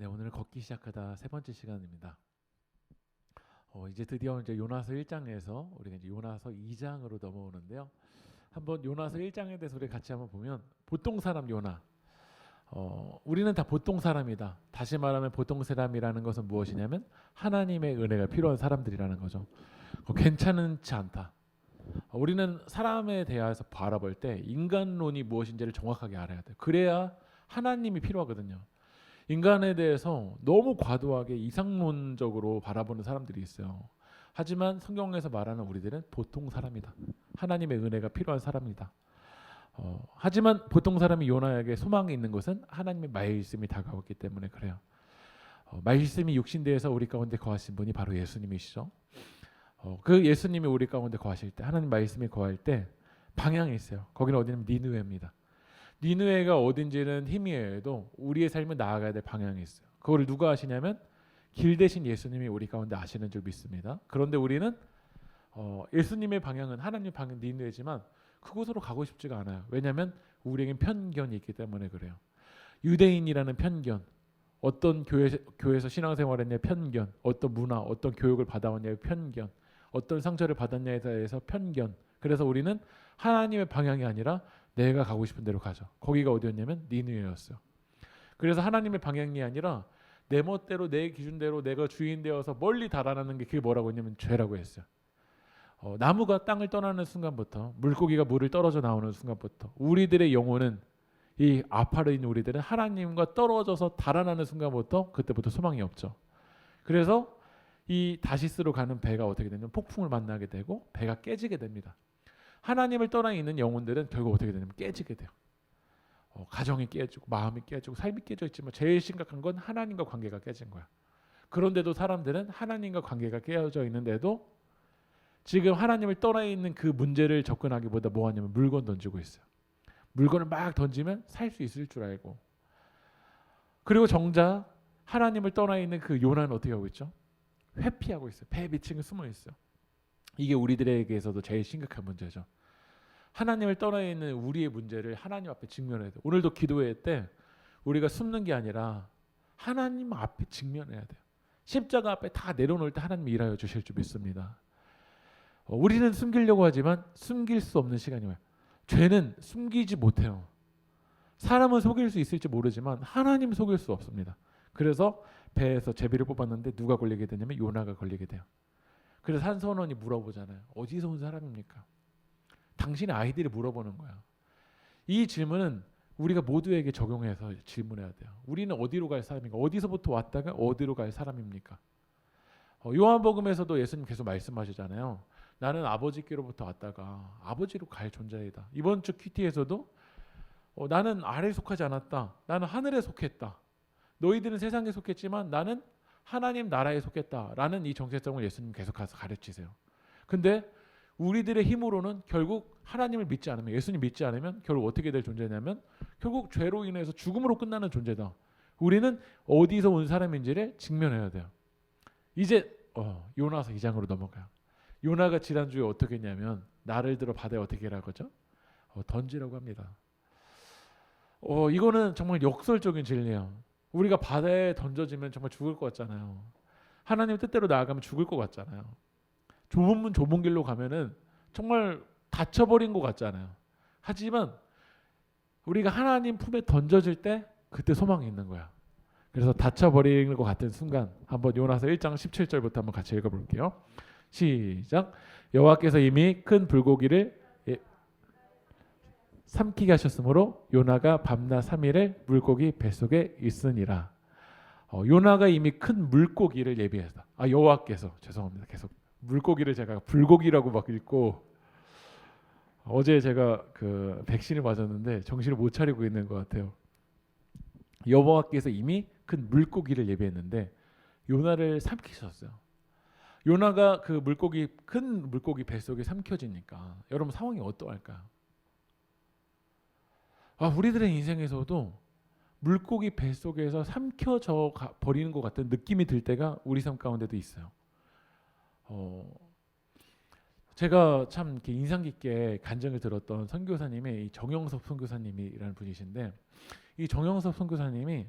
네, 오늘 걷기 시작하다 세 번째 시간입니다. 어, 이제 드디어 이제 요나서 1장에서 우리가 이제 요나서 2장으로 넘어오는데요. 한번 요나서 1장에 대해서 우리 같이 한번 보면 보통 사람 요나. 어, 우리는 다 보통 사람이다. 다시 말하면 보통 사람이라는 것은 무엇이냐면 하나님의 은혜가 필요한 사람들이라는 거죠. 어, 괜찮지 않다. 어, 우리는 사람에 대해서 바라볼 때 인간론이 무엇인지를 정확하게 알아야 돼. 그래야 하나님이 필요하거든요. 인간에 대해서 너무 과도하게 이상론적으로 바라보는 사람들이 있어요. 하지만 성경에서 말하는 우리들은 보통 사람이다. 하나님의 은혜가 필요한 사람이다. 어, 하지만 보통 사람이 요나에게 소망이 있는 것은 하나님의 말씀이 다가왔기 때문에 그래요. 어, 말씀이 육신대에서 우리 가운데 거하신 분이 바로 예수님이시죠. 어, 그 예수님이 우리 가운데 거하실 때 하나님 말씀이 거할 때 방향이 있어요. 거기는 어디냐면 니누에입니다. 니누에가 어딘지는 희미해도 우리의 삶을 나아가야 될 방향이 있어요. 그걸 누가 하시냐면 길 대신 예수님이 우리 가운데 아시는 줄 믿습니다. 그런데 우리는 어, 예수님의 방향은 하나님 방향 니누에지만 그곳으로 가고 싶지가 않아요. 왜냐하면 우리에겐 편견이 있기 때문에 그래요. 유대인이라는 편견, 어떤 교회 교회에서 신앙생활했냐의 편견, 어떤 문화, 어떤 교육을 받아왔냐의 편견, 어떤 상처를 받았냐에 대해서 편견. 그래서 우리는 하나님의 방향이 아니라 내가 가고 싶은 대로 가죠. 거기가 어디였냐면 니누에였어요. 그래서 하나님의 방향이 아니라 내 멋대로 내 기준대로 내가 주인 되어서 멀리 달아나는 게 그게 뭐라고 했냐면 죄라고 했어요. 어, 나무가 땅을 떠나는 순간부터 물고기가 물을 떨어져 나오는 순간부터 우리들의 영혼은 이 아파르 있는 우리들은 하나님과 떨어져서 달아나는 순간부터 그때부터 소망이 없죠. 그래서 이 다시스로 가는 배가 어떻게 되냐면 폭풍을 만나게 되고 배가 깨지게 됩니다. 하나님을 떠나 있는 영혼들은 결국 어떻게 되냐면 깨지게 돼요. 어, 가정이 깨지고 마음이 깨지고 삶이 깨져 있지만 제일 심각한 건 하나님과 관계가 깨진 거야. 그런데도 사람들은 하나님과 관계가 깨어져 있는데도 지금 하나님을 떠나 있는 그 문제를 접근하기보다 뭐 하냐면 물건 던지고 있어요. 물건을 막 던지면 살 수 있을 줄 알고. 그리고 정작 하나님을 떠나 있는 그 요나는 어떻게 하고 있죠? 회피하고 있어요. 배 밑층에 숨어 있어요. 이게 우리들에게서도 제일 심각한 문제죠. 하나님을 떠나 있는 우리의 문제를 하나님 앞에 직면해야 돼. 오늘도 기도회 때 우리가 숨는 게 아니라 하나님 앞에 직면해야 돼요. 십자가 앞에 다 내려놓을 때 하나님이 일하여 주실 줄 믿습니다. 어, 우리는 숨기려고 하지만 숨길 수 없는 시간이 와요. 죄는 숨기지 못해요. 사람은 속일 수 있을지 모르지만 하나님 속일 수 없습니다. 그래서 배에서 제비를 뽑았는데 누가 걸리게 되냐면 요나가 걸리게 돼요. 그래서 한 선원이 물어보잖아요. 어디서 온 사람입니까? 당신의 아이들이 물어보는 거야. 이 질문은 우리가 모두에게 적용해서 질문해야 돼요. 우리는 어디로 갈 사람인가? 어디서부터 왔다가 어디로 갈 사람입니까? 어, 요한복음에서도 예수님 계속 말씀하시잖아요. 나는 아버지께로부터 왔다가 아버지로 갈 존재이다. 이번 주 큐티에서도 어, 나는 아래에 속하지 않았다. 나는 하늘에 속했다. 너희들은 세상에 속했지만 나는 하나님 나라에 속했다라는 이 정체성을 예수님 계속해서 가르치세요. 근데 우리들의 힘으로는 결국 하나님을 믿지 않으면 예수님 믿지 않으면 결국 어떻게 될 존재냐면 결국 죄로 인해서 죽음으로 끝나는 존재다. 우리는 어디서 온 사람인지를 직면해야 돼요. 이제 어, 요나서 2장으로 넘어가요. 요나가 지난주에 어떻게 했냐면 나를 들어 바다에 어떻게 하라고 하죠? 어, 던지라고 합니다. 어, 이거는 정말 역설적인 진리예요. 우리가 바다에 던져지면 정말 죽을 것 같잖아요. 하나님 뜻대로 나아가면 죽을 것 같잖아요. 좁은 문 좁은 길로 가면은 정말 닫혀버린 것 같잖아요. 하지만 우리가 하나님 품에 던져질 때 그때 소망이 있는 거야. 그래서 닫혀버리는 것 같은 순간 한번 요나서 1장 17절부터 한번 같이 읽어볼게요. 시작. 여호와께서 이미 큰 불고기를 예, 삼키게 하셨으므로 요나가 밤낮 3일을 물고기 뱃속에 있으니라. 어, 요나가 이미 큰 물고기를 예비했다. 아 여호와께서 죄송합니다. 계속 물고기를 제가 불고기라고 막 읽고 어제 제가 그 백신을 맞았는데 정신을 못 차리고 있는 것 같아요. 여호와께서 이미 큰 물고기를 예비했는데 요나를 삼키셨어요. 요나가 그 물고기 큰 물고기 뱃속에 삼켜지니까 여러분 상황이 어떠할까요? 아 우리들의 인생에서도 물고기 뱃속에서 삼켜져 가- 버리는 것 같은 느낌이 들 때가 우리 삶 가운데도 있어요. 어, 제가 참 이렇게 인상 깊게 간증을 들었던 선교사님이 이 정영섭 선교사님이라는 분이신데 이 정영섭 선교사님이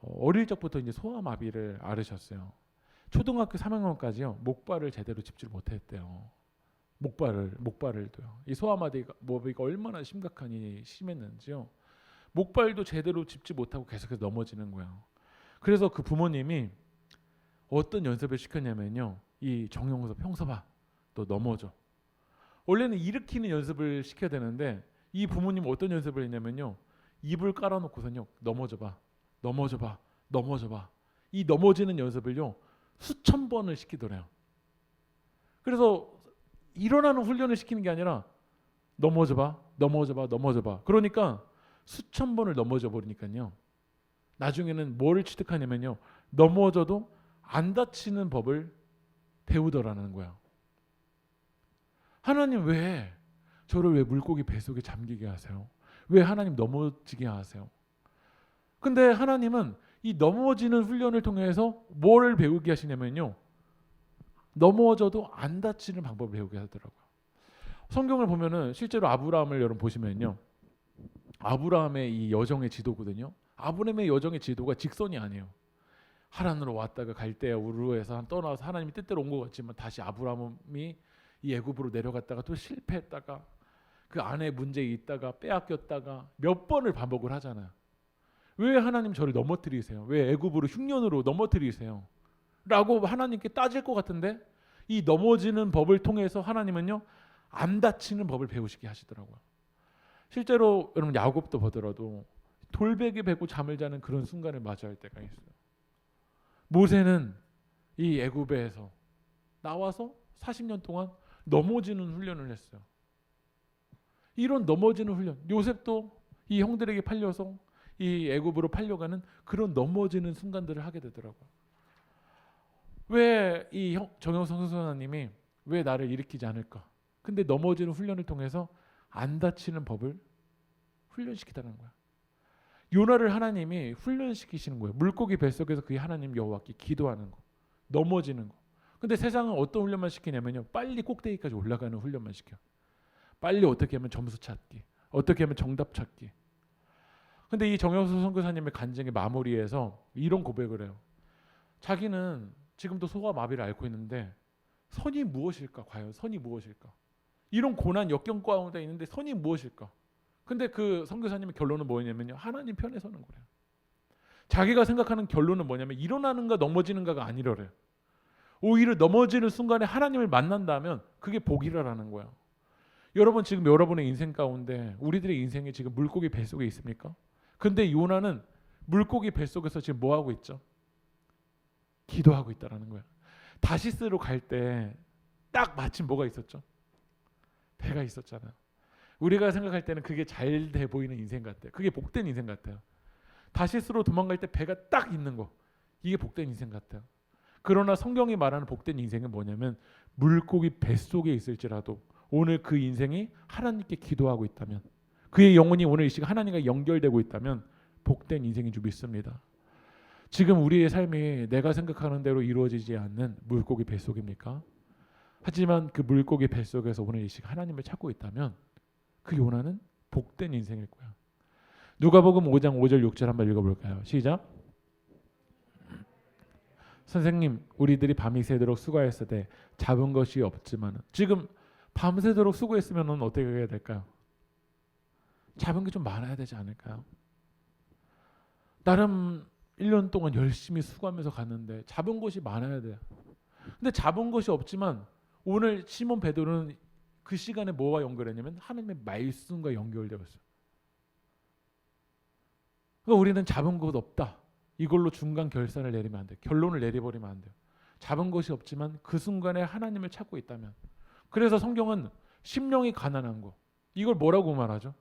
어, 어릴 적부터 이제 소아마비를 앓으셨어요. 초등학교 3학년까지요 목발을 제대로 짚질 못했대요. 목발을 목발을도요. 이 소아마비가 마비가 얼마나 심각하니 심했는지요. 목발도 제대로 짚지 못하고 계속해서 넘어지는 거예요. 그래서 그 부모님이 어떤 연습을 시켰냐면요. 이 정영석 평서봐 너 넘어져. 원래는 일으키는 연습을 시켜야 되는데 이 부모님 어떤 연습을 했냐면요. 이불 깔아놓고선요 넘어져 봐, 넘어져 봐, 넘어져 봐. 이 넘어지는 연습을요 수천 번을 시키더래요. 그래서 일어나는 훈련을 시키는 게 아니라 넘어져 봐, 넘어져 봐, 넘어져 봐. 그러니까 수천 번을 넘어져 버리니까요. 나중에는 뭐를 취득하냐면요. 넘어져도 안 다치는 법을 배우더라는 거야. 하나님 왜 저를 왜 물고기 뱃속에 잠기게 하세요? 왜 하나님 넘어지게 하세요? 근데 하나님은 이 넘어지는 훈련을 통해서 뭐를 배우게 하시냐면요. 넘어져도 안 다치는 방법을 배우게 하더라고요. 성경을 보면은 실제로 아브라함을 여러분 보시면요. 아브라함의 이 여정의 지도거든요. 아브라함의 여정의 지도가 직선이 아니에요. 하란으로 왔다가 갈대아 우르에서 떠나서 하나님이 뜻대로 온 것 같지만 다시 아브라함이 이 애굽으로 내려갔다가 또 실패했다가 그 안에 문제 있다가 빼앗겼다가 몇 번을 반복을 하잖아요. 왜 하나님 저를 넘어뜨리세요? 왜 애굽으로 흉년으로 넘어뜨리세요? 라고 하나님께 따질 것 같은데 이 넘어지는 법을 통해서 하나님은요 안 다치는 법을 배우시게 하시더라고요. 실제로 여러분 야곱도 보더라도 돌베개 베고 잠을 자는 그런 순간을 맞이할 때가 있어요. 모세는 이 애굽에서 나와서 40년 동안 넘어지는 훈련을 했어요. 이런 넘어지는 훈련. 요셉도 이 형들에게 팔려서 이 애굽으로 팔려가는 그런 넘어지는 순간들을 하게 되더라고요. 왜 이 정영성 선수님이 왜 나를 일으키지 않을까? 근데 넘어지는 훈련을 통해서 안 다치는 법을 훈련시키다는 거야. 요나를 하나님이 훈련시키시는 거예요. 물고기 뱃속에서 그 하나님 여호와께 기도하는 거, 넘어지는 거. 근데 세상은 어떤 훈련만 시키냐면요, 빨리 꼭대기까지 올라가는 훈련만 시켜. 빨리 어떻게 하면 점수 찾기, 어떻게 하면 정답 찾기. 근데 이 정영수 선교사님의 간증의 마무리에서 이런 고백을 해요. 자기는 지금도 소아 마비를 앓고 있는데 선이 무엇일까? 과연 선이 무엇일까? 이런 고난 역경 가운데 있는데 선이 무엇일까? 근데 그 선교사님의 결론은 뭐냐면요. 하나님 편에 서는 거래요. 자기가 생각하는 결론은 뭐냐면 일어나는가 넘어지는가가 아니래요. 오히려 넘어지는 순간에 하나님을 만난다면 그게 복이라는 거야. 여러분 지금 여러분의 인생 가운데 우리들의 인생이 지금 물고기 뱃속에 있습니까? 근데 요나는 물고기 뱃속에서 지금 뭐 하고 있죠? 기도하고 있다라는 거야. 다시스로 갈 때 딱 마침 뭐가 있었죠? 배가 있었잖아요. 우리가 생각할 때는 그게 잘 돼 보이는 인생 같아요. 그게 복된 인생 같아요. 다시스로 도망갈 때 배가 딱 있는 거. 이게 복된 인생 같아요. 그러나 성경이 말하는 복된 인생은 뭐냐면 물고기 뱃속에 있을지라도 오늘 그 인생이 하나님께 기도하고 있다면 그의 영혼이 오늘 이 시간 하나님과 연결되고 있다면 복된 인생인 줄 믿습니다. 지금 우리의 삶이 내가 생각하는 대로 이루어지지 않는 물고기 뱃속입니까? 하지만 그 물고기 뱃속에서 오늘 이 시간 하나님을 찾고 있다면 그 요나는 복된 인생일 거야. 누가복음 5장 5절 6절 한번 읽어볼까요? 시작. 선생님, 우리들이 밤이 새도록 수고했으되 잡은 것이 없지만 지금 밤새도록 수고했으면 어떻게 해야 될까요? 잡은 게 좀 많아야 되지 않을까요? 나름 1년 동안 열심히 수고하면서 갔는데 잡은 것이 많아야 돼요. 근데 잡은 것이 없지만 오늘 시몬 베드로는 그 시간에 뭐와 연결했냐면 하나님의 말씀과 연결되었어요. 그러니까 우리는 잡은 것 없다. 이걸로 중간 결산을 내리면 안 돼. 결론을 내려버리면 안 돼요. 잡은 것이 없지만 그 순간에 하나님을 찾고 있다면 그래서 성경은 심령이 가난한 거 이걸 뭐라고 말하죠?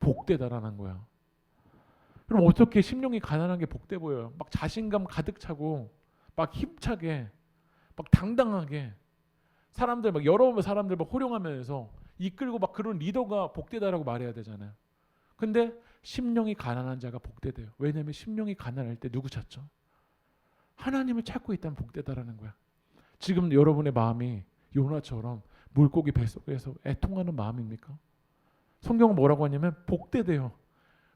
복되다라는 거야. 그럼 어떻게 심령이 가난한 게 복돼 보여요? 막 자신감 가득 차고 막 힘차게 막 당당하게 사람들 막 여러 사람들 막 호령하면서 이끌고 막 그런 리더가 복되다라고 말해야 되잖아요. 근데 심령이 가난한 자가 복되대요. 왜냐하면 심령이 가난할 때 누구 찾죠? 하나님을 찾고 있다면 복되다라는 거야. 지금 여러분의 마음이 요나처럼 물고기 뱃속에서 애통하는 마음입니까? 성경은 뭐라고 하냐면 복되대요.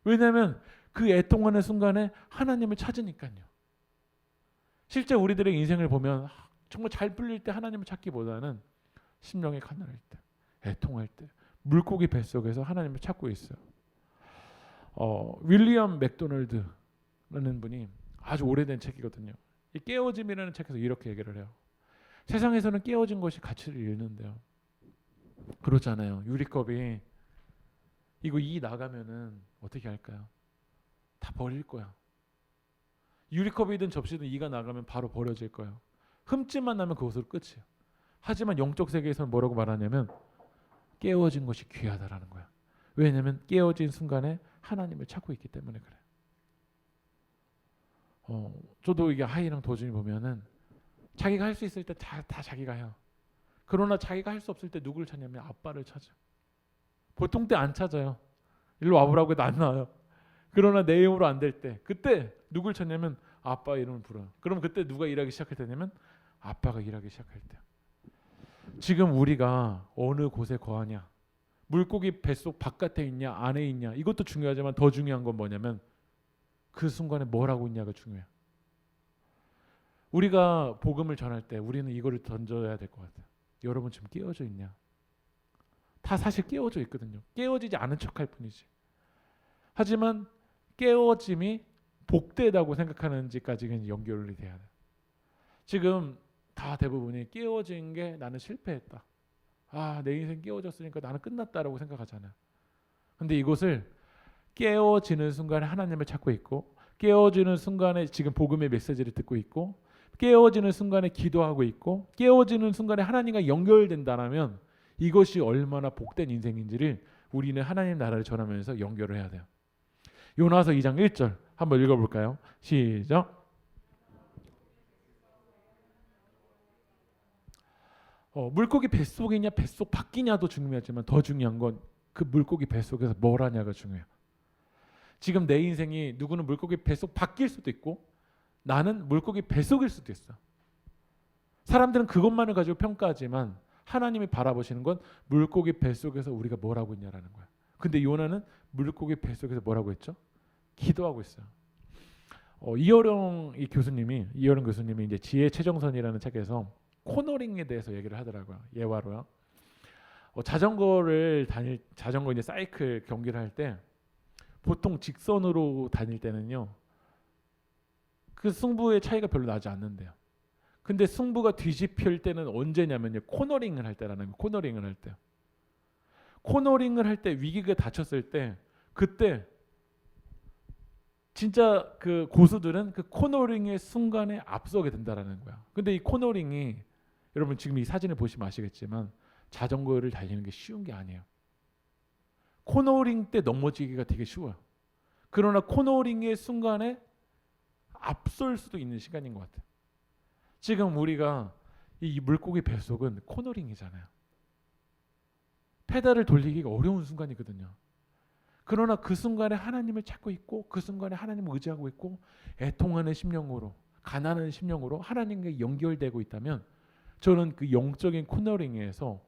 왜냐하면 그 애통하는 순간에 하나님을 찾으니까요. 실제 우리들의 인생을 보면 정말 잘 풀릴 때 하나님을 찾기보다는 심령이 가난할 때, 애통할 때, 물고기 뱃속에서 하나님을 찾고 있어요. 어, 윌리엄 맥도널드라는 분이 아주 오래된 책이거든요. 이 깨어짐이라는 책에서 이렇게 얘기를 해요. 세상에서는 깨어진 것이 가치를 잃는데요. 그렇잖아요. 유리컵이 이거 이 나가면은 어떻게 할까요? 다 버릴 거야. 유리컵이든 접시든 이가 나가면 바로 버려질 거예요. 흠집만 나면 그것으로 끝이에요. 하지만 영적 세계에서는 뭐라고 말하냐면 깨어진 것이 귀하다라는 거야. 왜냐하면 깨어진 순간에 하나님을 찾고 있기 때문에 그래. 어, 저도 이게 하이랑 도준이 보면은 자기가 할 수 있을 때 다 다 자기가 해요. 그러나 자기가 할 수 없을 때 누구를 찾냐면 아빠를 찾아. 보통 때 안 찾아요. 일로 와보라고 해도 안 나와요. 그러나 내 힘으로 안 될 때, 그때 누굴 찾냐면 아빠 이름을 불어요. 그럼 그때 누가 일하기 시작할 때냐면 아빠가 일하기 시작할 때. 지금 우리가 어느 곳에 거하냐, 물고기 뱃속 바깥에 있냐, 안에 있냐, 이것도 중요하지만 더 중요한 건 뭐냐면 그 순간에 뭘 하고 있냐가 중요해요. 우리가 복음을 전할 때 우리는 이거를 던져야 될 것 같아요. 여러분 지금 깨어져 있냐? 다 사실 깨어져 있거든요. 깨어지지 않은 척할 뿐이지. 하지만 깨어짐이 복되다고 생각하는지까지는 연결이 돼야 돼. 지금 다 대부분이 깨어진 게 나는 실패했다. 아, 내 인생 깨어졌으니까 나는 끝났다라고 생각하잖아. 근데 이것을 깨어지는 순간에 하나님을 찾고 있고 깨어지는 순간에 지금 복음의 메시지를 듣고 있고 깨어지는 순간에 기도하고 있고 깨어지는 순간에 하나님과 연결된다라면 이것이 얼마나 복된 인생인지를 우리는 하나님 나라를 전하면서 연결을 해야 돼요. 요나서 2장 1절 한번 읽어볼까요? 시작. 어, 물고기 뱃속이냐 뱃속 밖이냐도 중요하지만 더 중요한 건 그 물고기 뱃속에서 뭘 하냐가 중요해요. 지금 내 인생이 누구는 물고기 뱃속 밖일 수도 있고 나는 물고기 뱃속일 수도 있어. 사람들은 그것만을 가지고 평가하지만 하나님이 바라보시는 건 물고기 뱃속에서 우리가 뭘 하고 있냐라는 거야. 근데 요나는 물고기 뱃속에서 뭘 하고 있죠? 기도하고 있어요. 어, 이어령 이 교수님이 이어령 교수님이 이제 지혜 최정선이라는 책에서 코너링에 대해서 얘기를 하더라고요. 예화로요. 어, 자전거를 다닐 자전거 이제 사이클 경기를 할 때 보통 직선으로 다닐 때는요. 그 승부의 차이가 별로 나지 않는데요. 근데 승부가 뒤집힐 때는 언제냐면요. 코너링을 할 때라는 거예요. 코너링을 할 때. 코너링을 할 때 위기가 닥쳤을 때 그때 진짜 그 고수들은 그 코너링의 순간에 앞서게 된다라는 거야. 근데 이 코너링이 여러분 지금 이 사진을 보시면 아시겠지만 자전거를 달리는 게 쉬운 게 아니에요. 코너링 때 넘어지기가 되게 쉬워요. 그러나 코너링의 순간에 앞설 수도 있는 시간인 것 같아요. 지금 우리가 이 물고기 뱃속은 코너링이잖아요. 페달을 돌리기가 어려운 순간이거든요. 그러나 그 순간에 하나님을 찾고 있고 그 순간에 하나님을 의지하고 있고 애통하는 심령으로 가난한 심령으로 하나님과 연결되고 있다면 저는 그 영적인 코너링에서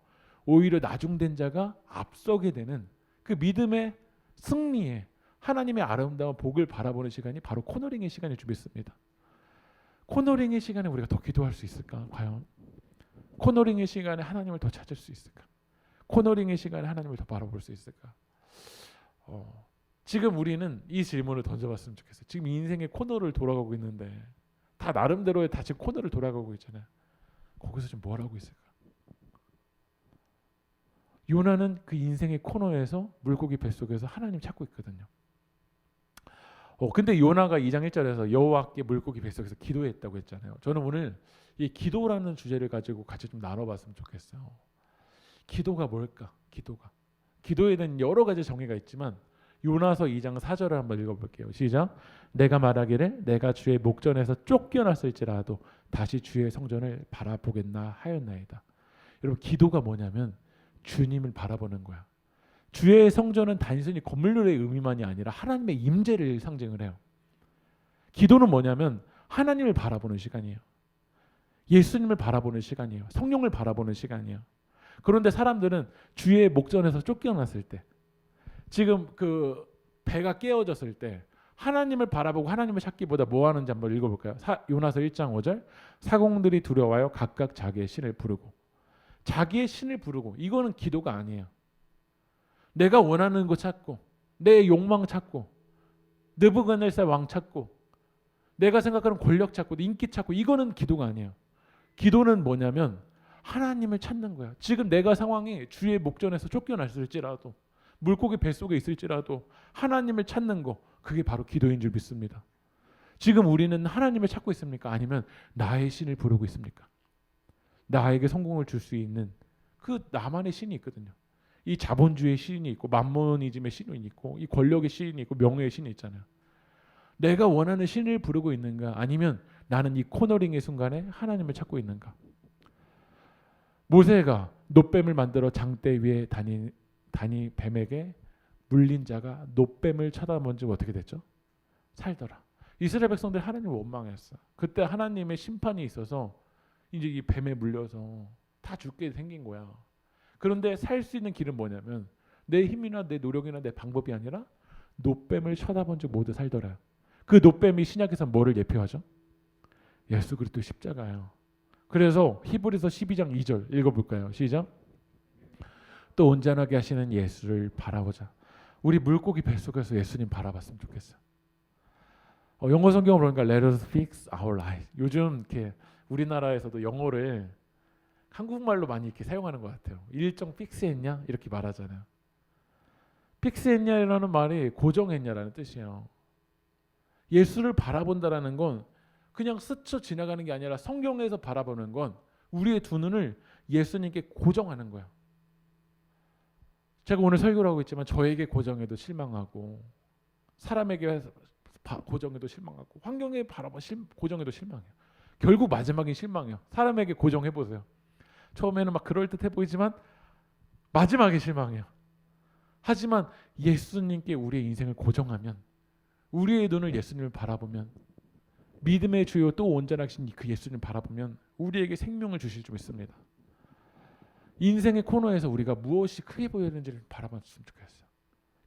오히려 나중된 자가 앞서게 되는 그 믿음의 승리에 하나님의 아름다운 복을 바라보는 시간이 바로 코너링의 시간을 주겠습니다. 코너링의 시간에 우리가 더 기도할 수 있을까? 과연 코너링의 시간에 하나님을 더 찾을 수 있을까? 코너링의 시간에 하나님을 더 바라볼 수 있을까? 어, 지금 우리는 이 질문을 던져봤으면 좋겠어요. 지금 인생의 코너를 돌아가고 있는데 다 나름대로의 다 지금 코너를 돌아가고 있잖아요. 거기서 지금 뭘 하고 있을까? 요나는 그 인생의 코너에서 물고기 뱃속에서 하나님 찾고 있거든요. 어, 근데 요나가 2장 1절에서 여호와께 물고기 뱃속에서 기도했다고 했잖아요. 저는 오늘 이 기도라는 주제를 가지고 같이 좀 나눠봤으면 좋겠어요. 기도가 뭘까? 기도가. 기도에 대한 여러 가지 정의가 있지만 요나서 2장 4절을 한번 읽어볼게요. 시작. 내가 말하기를 내가 주의 목전에서 쫓겨났을지라도 다시 주의 성전을 바라보겠나 하였나이다. 여러분 기도가 뭐냐면 주님을 바라보는 거야. 주의 성전은 단순히 건물의 의미만이 아니라 하나님의 임재를 상징을 해요. 기도는 뭐냐면 하나님을 바라보는 시간이에요. 예수님을 바라보는 시간이에요. 성령을 바라보는 시간이에요. 그런데 사람들은 주의 목전에서 쫓겨났을 때 지금 그 배가 깨어졌을 때 하나님을 바라보고 하나님을 찾기보다 뭐 하는지 한번 읽어볼까요? 사, 요나서 1장 5절 사공들이 두려워하여 각각 자기의 신을 부르고 자기의 신을 부르고 이거는 기도가 아니에요. 내가 원하는 거 찾고 내 욕망 찾고 느부갓네살 왕 찾고 내가 생각하는 권력 찾고 인기 찾고 이거는 기도가 아니에요. 기도는 뭐냐면 하나님을 찾는 거야. 지금 내가 상황이 주의 목전에서 쫓겨났을지라도 물고기 뱃속에 있을지라도 하나님을 찾는 거 그게 바로 기도인 줄 믿습니다. 지금 우리는 하나님을 찾고 있습니까? 아니면 나의 신을 부르고 있습니까? 나에게 성공을 줄 수 있는 그 나만의 신이 있거든요. 이 자본주의의 신이 있고 만모니즘의 신이 있고 이 권력의 신이 있고 명예의 신이 있잖아요. 내가 원하는 신을 부르고 있는가 아니면 나는 이 코너링의 순간에 하나님을 찾고 있는가? 모세가 노뱀을 만들어 장대 위에 다니 다니 뱀에게 물린 자가 노뱀을 쳐다본 즉 어떻게 됐죠? 살더라. 이스라엘 백성들 하나님을 원망했어. 그때 하나님의 심판이 있어서 이제 이 뱀에 물려서 다 죽게 생긴 거야. 그런데 살 수 있는 길은 뭐냐면 내 힘이나 내 노력이나 내 방법이 아니라 노뱀을 쳐다본 즉 모두 살더라. 그 노뱀이 신약에서 뭐를 예표하죠? 예수 그리스도 십자가예요. 그래서 히브리서 12장 2절 읽어볼까요? 시작. 또 온전하게 하시는 예수를 바라보자. 우리 물고기 뱃속에서 예수님 바라봤으면 좋겠어요. 어, 영어 성경을 보니까 Let us fix our life. 요즘 이렇게 우리나라에서도 영어를 한국말로 많이 이렇게 사용하는 것 같아요. 일정 픽스했냐 이렇게 말하잖아요. 픽스했냐라는 말이 고정했냐라는 뜻이에요. 예수를 바라본다라는 건 그냥 스쳐 지나가는 게 아니라 성경에서 바라보는 건 우리의 두 눈을 예수님께 고정하는 거야. 제가 오늘 설교를 하고 있지만 저에게 고정해도 실망하고 사람에게 바- 고정해도 실망하고 환경에 바라봐 실, 고정해도 실망해요. 결국 마지막엔 실망해요. 사람에게 고정해 보세요. 처음에는 막 그럴 듯해 보이지만 마지막에 실망해요. 하지만 예수님께 우리의 인생을 고정하면 우리의 눈을 예수님을 바라보면 믿음의 주요 또 온전하신 그 예수님 바라보면 우리에게 생명을 주실 줄 믿습니다. 인생의 코너에서 우리가 무엇이 크게 보이는지를 바라봤으면 좋겠어요.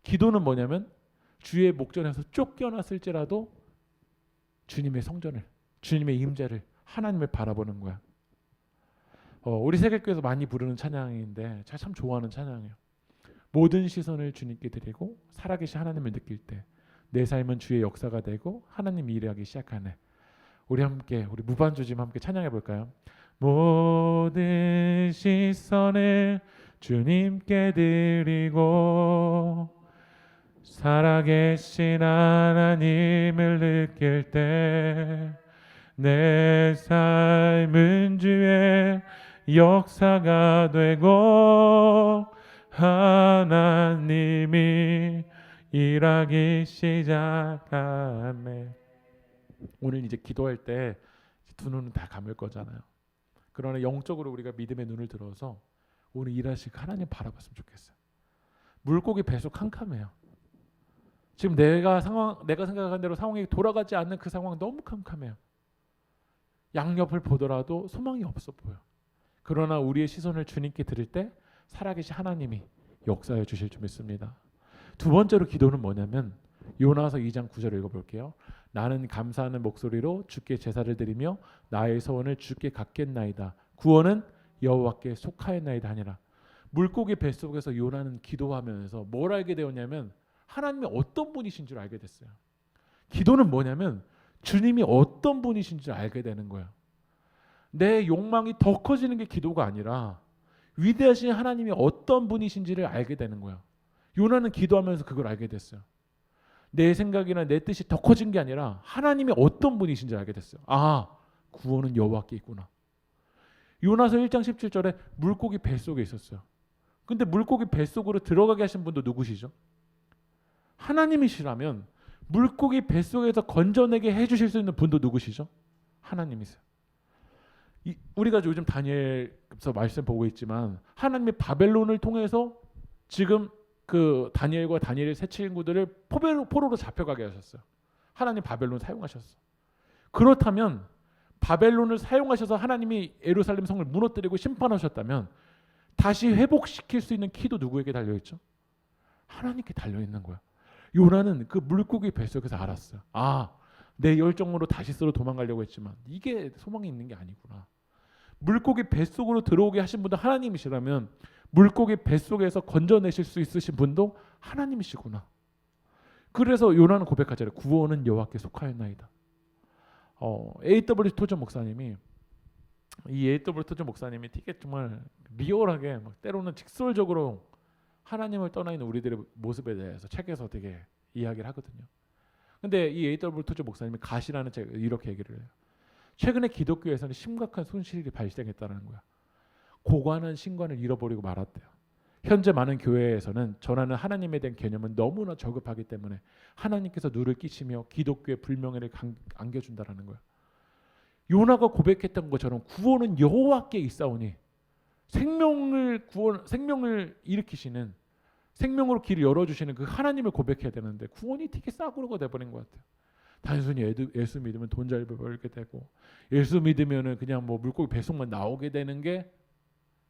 기도는 뭐냐면 주의 목전에서 쫓겨났을지라도 주님의 성전을 주님의 임재를 하나님을 바라보는 거야. 어, 우리 세계교회에서 많이 부르는 찬양인데 제가 참 좋아하는 찬양이에요. 모든 시선을 주님께 드리고 살아계신 하나님을 느낄 때 내 삶은 주의 역사가 되고 하나님 일하기 시작하네. 우리 함께 우리 무반주지만 함께 찬양해 볼까요? 모든 시선을 주님께 드리고 살아계신 하나님을 느낄 때 내 삶은 주의 역사가 되고 하나님이 일하기 시작하네. 오늘 이제 기도할 때 두 눈은 다 감을 거잖아요. 그러나 영적으로 우리가 믿음의 눈을 들어서 오늘 일하실 하나님 바라봤으면 좋겠어요. 물고기 배속 캄캄해요. 지금 내가 상황 내가 생각한 대로 상황이 돌아가지 않는 그 상황 너무 캄캄해요. 양옆을 보더라도 소망이 없어 보여. 그러나 우리의 시선을 주님께 드릴 때 살아계신 하나님이 역사해 주실 줄 믿습니다. 두 번째로 기도는 뭐냐면 요나서 2장 9절 읽어볼게요. 나는 감사하는 목소리로 주께 제사를 드리며 나의 소원을 주께 갖겠나이다. 구원은 여호와께 속하였나이다 하니라. 물고기 뱃속에서 요나는 기도하면서 뭘 알게 되었냐면 하나님이 어떤 분이신 줄 알게 됐어요. 기도는 뭐냐면 주님이 어떤 분이신 줄 알게 되는 거야. 내 욕망이 더 커지는 게 기도가 아니라 위대하신 하나님이 어떤 분이신지를 알게 되는 거야. 요나는 기도하면서 그걸 알게 됐어요. 내 생각이나 내 뜻이 더 커진 게 아니라 하나님이 어떤 분이신지 알게 됐어요. 아, 구원은 여호와께 있구나. 요나서 1장 17절에 물고기 뱃속에 있었어요. 근데 물고기 뱃속으로 들어가게 하신 분도 누구시죠? 하나님이시라면 물고기 뱃속에서 건져내게 해 주실 수 있는 분도 누구시죠? 하나님이세요. 이, 우리가 요즘 다니엘서 말씀 보고 있지만 하나님이 바벨론을 통해서 지금 그 다니엘과 다니엘의 세 친구들을 포로로, 포로로 잡혀가게 하셨어요. 하나님 바벨론 사용하셨어. 그렇다면 바벨론을 사용하셔서 하나님이 예루살렘 성을 무너뜨리고 심판하셨다면 다시 회복시킬 수 있는 키도 누구에게 달려 있죠? 하나님께 달려 있는 거야. 요나는 그 물고기 뱃속에서 알았어요. 아, 내 열정으로 다시스로 도망가려고 했지만 이게 소망이 있는 게 아니구나. 물고기 뱃속으로 들어오게 하신 분도 하나님이시라면 물고기 뱃속에서 건져내실 수 있으신 분도 하나님이시구나. 그래서 요나는 고백하잖아요. 구원은 여호와께 속하였나이다. 어, A.W. 토저 목사님이 이 A.W. 토저 목사님이 되게 정말 리얼하게 막 때로는 직설적으로 하나님을 떠나 있는 우리들의 모습에 대해서 책에서 되게 이야기를 하거든요. 근데 이 A.W. 토저 목사님이 가시라는 책 이렇게 얘기를 해요. 최근에 기독교에서는 심각한 손실이 발생했다는 거야. 고관한 신관을 잃어버리고 말았대요. 현재 많은 교회에서는 전하는 하나님에 대한 개념은 너무나 저급하기 때문에 하나님께서 누를 끼치며 기독교의 불명예를 강- 안겨준다라는 거야. 요나가 고백했던 것처럼 구원은 여호와께 있사오니 생명을 구원 생명을 일으키시는 생명으로 길을 열어주시는 그 하나님을 고백해야 되는데 구원이 되게 싸구려가 돼버린 것 같아요. 단순히 예수 믿으면 돈 잘 벌게 되고 예수 믿으면은 그냥 뭐 물고기 배송만 나오게 되는 게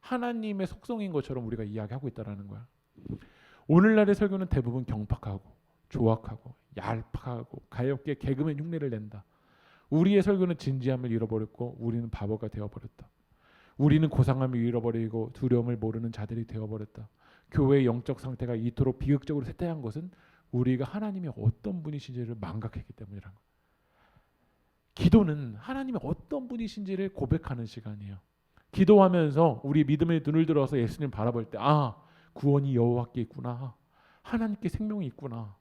하나님의 속성인 것처럼 우리가 이야기하고 있다라는 거야. 오늘날의 설교는 대부분 경박하고 조악하고 얄팍하고 가엽게 개그맨 흉내를 낸다. 우리의 설교는 진지함을 잃어버렸고 우리는 바보가 되어버렸다. 우리는 고상함을 잃어버리고 두려움을 모르는 자들이 되어버렸다. 교회의 영적 상태가 이토록 비극적으로 쇠퇴한 것은 우리가 하나님이 어떤 분이신지를 망각했기 때문이라는 거예요. 기도는 하나님이 어떤 분이신지를 고백하는 시간이에요. 기도하면서 우리 믿음의 눈을 들어서 예수님 바라볼 때, 아, 구원이 여호와께 있구나. 하나님께 생명이 있구나.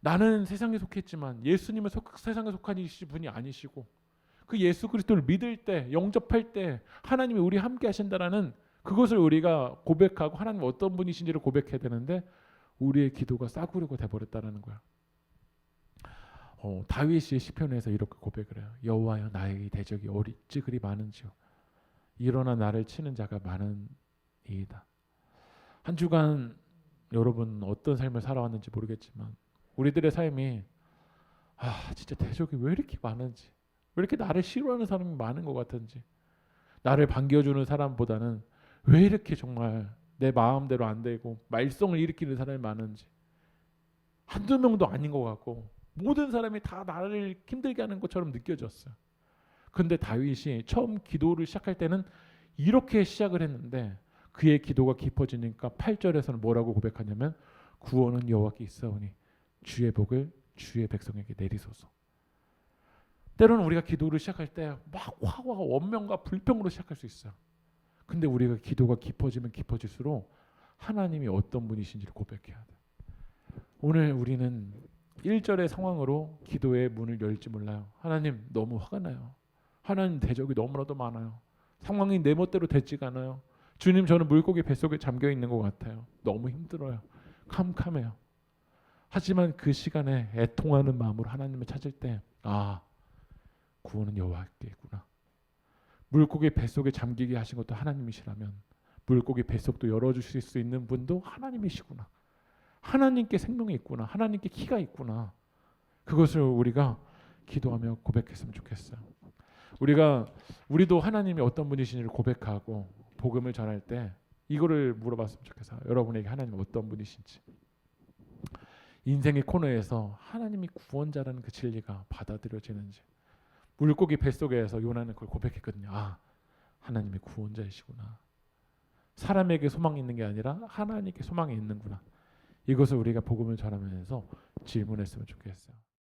나는 세상에 속했지만 예수님은 속, 세상에 속한 분이 아니시고 그 예수 그리스도를 믿을 때 영접할 때 하나님이 우리 함께 하신다라는 그것을 우리가 고백하고 하나님 어떤 분이신지를 고백해야 되는데 우리의 기도가 싸구려가 돼버렸다는 거야. 어, 다윗이 시편에서 이렇게 고백을 해요. 여호와여 나의 대적이 어찌 그리 많은지요. 일어나 나를 치는 자가 많은이다. 한 주간 여러분 어떤 삶을 살아왔는지 모르겠지만 우리들의 삶이 아 진짜 대적이 왜 이렇게 많은지 왜 이렇게 나를 싫어하는 사람이 많은 것 같은지 나를 반겨주는 사람보다는 왜 이렇게 정말 내 마음대로 안 되고 말썽을 일으키는 사람이 많은지 한두 명도 아닌 것 같고 모든 사람이 다 나를 힘들게 하는 것처럼 느껴졌어요. 근데 다윗이 처음 기도를 시작할 때는 이렇게 시작을 했는데 그의 기도가 깊어지니까 8절에서는 뭐라고 고백하냐면 구원은 여호와께 있사오니 주의 복을 주의 백성에게 내리소서. 때로는 우리가 기도를 시작할 때 막 화와 원명과 불평으로 시작할 수 있어요. 근데 우리가 기도가 깊어지면 깊어질수록 하나님이 어떤 분이신지를 고백해야 돼. 오늘 우리는 1절의 상황으로 기도의 문을 열지 몰라요. 하나님 너무 화가 나요. 하나님 대적이 너무나도 많아요. 상황이 내 멋대로 되지가 않아요. 주님 저는 물고기 뱃속에 잠겨 있는 것 같아요. 너무 힘들어요. 캄캄해요. 하지만 그 시간에 애통하는 마음으로 하나님을 찾을 때 아, 구원은 여호와께 있구나. 물고기 뱃속에 잠기게 하신 것도 하나님이시라면 물고기 뱃속도 열어주실 수 있는 분도 하나님이시구나. 하나님께 생명이 있구나. 하나님께 키가 있구나. 그것을 우리가 기도하며 고백했으면 좋겠어요. 우리가 우리도 하나님이 어떤 분이신지를 고백하고 복음을 전할 때 이거를 물어봤으면 좋겠어요. 여러분에게 하나님 어떤 분이신지. 인생의 코너에서 하나님이 구원자라는 그 진리가 받아들여지는지. 물고기 뱃속에서 요나는 그걸 고백했거든요. 아, 하나님이 구원자이시구나. 사람에게 소망이 있는 게 아니라 하나님께 소망이 있는구나. 이것을 우리가 복음을 전하면서 질문했으면 좋겠어요.